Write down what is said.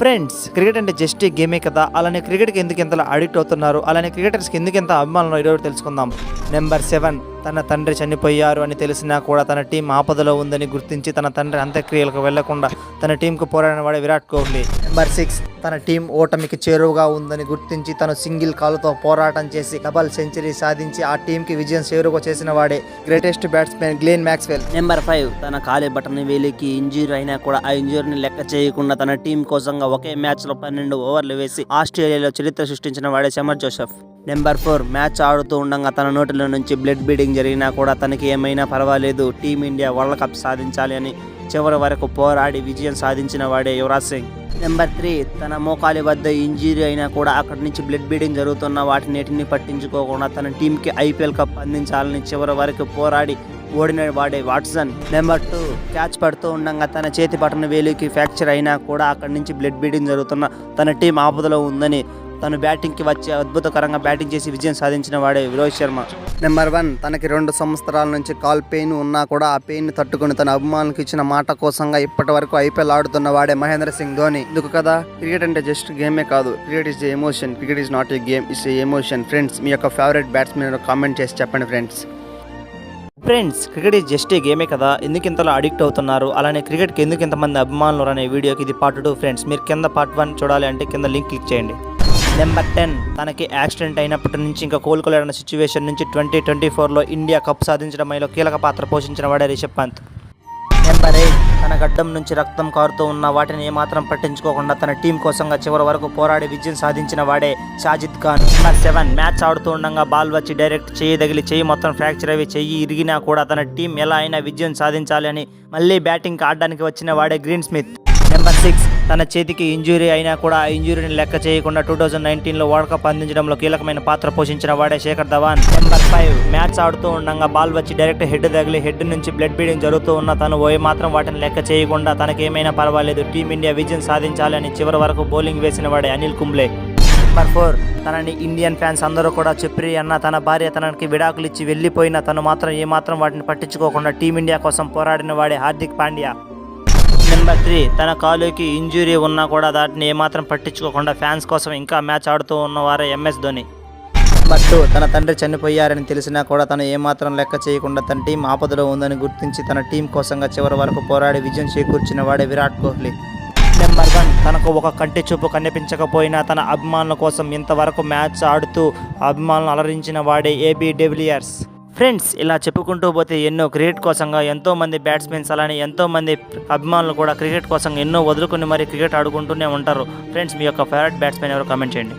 Friends cricket అంటే just గేమే కదా. అలానే క్రికెట్కి ఎందుకు ఎంత అడిక్ట్ అవుతున్నారు? అలానే క్రికెటర్స్కి ఎందుకు ఎంత అభిమానులు ఈరోజు తెలుసుకుందాం. నెంబర్ సెవెన్ తన తండ్రి చనిపోయారు అని తెలిసినా కూడా తన టీం ఆపదలో ఉందని గుర్తించి తన తండ్రి అంత్యక్రియలకు వెళ్ళకుండా తన టీంకు పోరాడిన వాడే విరాట్ కోహ్లీ. నెంబర్ సిక్స్ తన టీం ఓటమికి చేరువుగా ఉందని గుర్తించి తను సింగిల్ కాలుతో పోరాటం చేసి డబల్ సెంచరీ సాధించి ఆ టీంకి విజయం చేరువ చేసిన వాడే greatest batsmen Glenn Maxwell. Number five తన కాలి బటన్ వేలికి ఇంజూరీ అయినా కూడా ఆ ఇంజూరీని లెక్క చేయకుండా తన టీం కోసంగా ఒకే మ్యాచ్లో పన్నెండు ఓవర్లు వేసి ఆస్ట్రేలియాలో చరిత్ర సృష్టించిన వాడే Shamar Joseph. Number four match ఆడుతూ ఉండగా తన నోటిలో నుంచి బ్లడ్ బీడింగ్ జరిగినా కూడా తనకి ఏమైనా పర్వాలేదు. టీమిండియా వరల్డ్ కప్ సాధించాలి అని చివరి వరకు పోరాడి విజయం సాధించిన వాడే యువరాజ్ సింగ్. నెంబర్ త్రీ తన మోకాలి వద్ద ఇంజురీ అయినా కూడా అక్కడి నుంచి బ్లడ్ బీడింగ్ జరుగుతున్న వాటినిటిని పట్టించుకోకుండా తన టీంకి ఐపీఎల్ కప్ అందించాలని చివరి వరకు పోరాడి ఓడిన వాడే వాట్సన్. నెంబర్ టూ క్యాచ్ పడుతూ ఉండగా తన చేతి పట్టణ వేలికి ఫ్రాక్చర్ అయినా కూడా అక్కడి నుంచి బ్లడ్ బీడింగ్ జరుగుతున్న తన టీం ఆపదలో ఉందని తను బ్యాటింగ్కి వచ్చి అద్భుతకరంగా బ్యాటింగ్ చేసి విజయం సాధించిన వాడే రోహిత్ శర్మ. నెంబర్ వన్ తనకి రెండు సంవత్సరాల నుంచి కాల్ పెయిన్ ఉన్నా కూడా ఆ పెయిన్ తట్టుకుని తన అభిమానులకు ఇచ్చిన మాట కోసంగా ఇప్పటి వరకు ఐపీఎల్ ఆడుతున్న వాడే మహేంద్ర సింగ్ ధోని. ఎందుకు కదా క్రికెట్ అంటే జస్ట్ గేమే కాదు. Cricket is emotion cricket is not a game is a emotion friends మీ యొక్క ఫేవరెట్ బ్యాట్స్మెన్ కామెంట్ చేసి చెప్పండి friends friends cricket is just a గేమే కదా? ఎందుకు ఇంతలో అడిక్ట్ అవుతున్నారు? అలానే క్రికెట్కి ఎందుకు ఇంతమంది అభిమానులు అనే వీడియోకి ఇది పార్ట్ టూ ఫ్రెండ్స్ మీరు కింద పార్ట్ వన్ చూడాలి అంటే కింద లింక్ క్లిక్ చేయండి. నెంబర్ టెన్ తనకి యాక్సిడెంట్ అయినప్పటి నుంచి ఇంకా కోలుకోలేని సిచ్యువేషన్ నుంచి ట్వంటీ ట్వంటీ ఫోర్లో ఇండియా కప్ సాధించడంలో కీలక పాత్ర పోషించిన వాడే రిషబ్ పంత్. నెంబర్ ఎయిట్ తన గడ్డం నుంచి రక్తం కారుతూ ఉన్న వాటిని ఏమాత్రం పట్టించుకోకుండా తన టీం కోసంగా చివరి వరకు పోరాడి విజయం సాధించిన వాడే Shajid Khan. Number seven match ఆడుతూ ఉండగా బాల్ వచ్చి డైరెక్ట్ చేయి తగిలి చెయ్యి మొత్తం ఫ్రాక్చర్ అవి చెయ్యి ఇరిగినా కూడా తన టీం ఎలా అయినా విజయం సాధించాలి అని మళ్ళీ బ్యాటింగ్కి ఆడడానికి వచ్చిన వాడే గ్రీన్ స్మిత్. Number six. తన చేతికి ఇంజురీ అయినా కూడా ఆ ఇంజురీని లెక్క చేయకుండా టూ థౌజండ్ నైన్టీన్లో వరల్డ్ కప్ అందించడంలో కీలకమైన పాత్ర పోషించిన వాడే Shekhar Dhawan. Number five. Match ఆడుతూ ఉండగా బాల్ వచ్చి డైరెక్ట్ హెడ్ తగిలి హెడ్ నుంచి బ్లడ్ బీడింగ్ జరుగుతూ ఉన్న తను ఓ మాత్రం వాటిని లెక్క చేయకుండా తనకేమైనా పర్వాలేదు. టీమిండియా విజయం సాధించాలని చివరి వరకు బౌలింగ్ వేసిన వాడే అనిల్ కుంబ్లే. Number four. తనని ఇండియన్ ఫ్యాన్స్ అందరూ కూడా చెప్పి అన్న తన భార్య తనకి విడాకులు ఇచ్చి వెళ్ళిపోయిన తను మాత్రం ఏమాత్రం వాటిని పట్టించుకోకుండా టీమిండియా కోసం పోరాడిన వాడే హార్దిక్ పాండ్యా. నెంబర్ త్రీ తన కాలుకి ఇంజురీ ఉన్నా కూడా దాటిని ఏమాత్రం పట్టించుకోకుండా ఫ్యాన్స్ కోసం ఇంకా మ్యాచ్ ఆడుతూ ఉన్నవారే ఎంఎస్ ధోని. నెంబర్ టూ తన తండ్రి చనిపోయారని తెలిసినా కూడా తను ఏమాత్రం లెక్క చేయకుండా తన టీం ఆపదలో ఉందని గుర్తించి తన టీం కోసంగా చివరి వరకు పోరాడి విజయం చేకూర్చిన వాడే విరాట్ కోహ్లీ. నెంబర్ వన్ తనకు ఒక కంటి చూపు కనిపించకపోయినా తన అభిమానుల కోసం ఇంతవరకు మ్యాచ్ ఆడుతూ అభిమానులను అలరించిన వాడే ఏబీ డెవిలియర్స్. ఫ్రెండ్స్ ఇలా చెప్పుకుంటూ పోతే ఎన్నో క్రికెట్ కోసంగా ఎంతోమంది బ్యాట్స్మెన్స్ అలానే ఎంతోమంది అభిమానులు కూడా క్రికెట్ కోసం ఎన్నో వదులుకుని మరి క్రికెట్ ఆడుకుంటూనే ఉంటారు. ఫ్రెండ్స్ మీ యొక్క ఫేవరెట్ బ్యాట్స్మెన్ ఎవరు? కామెంట్ చేయండి.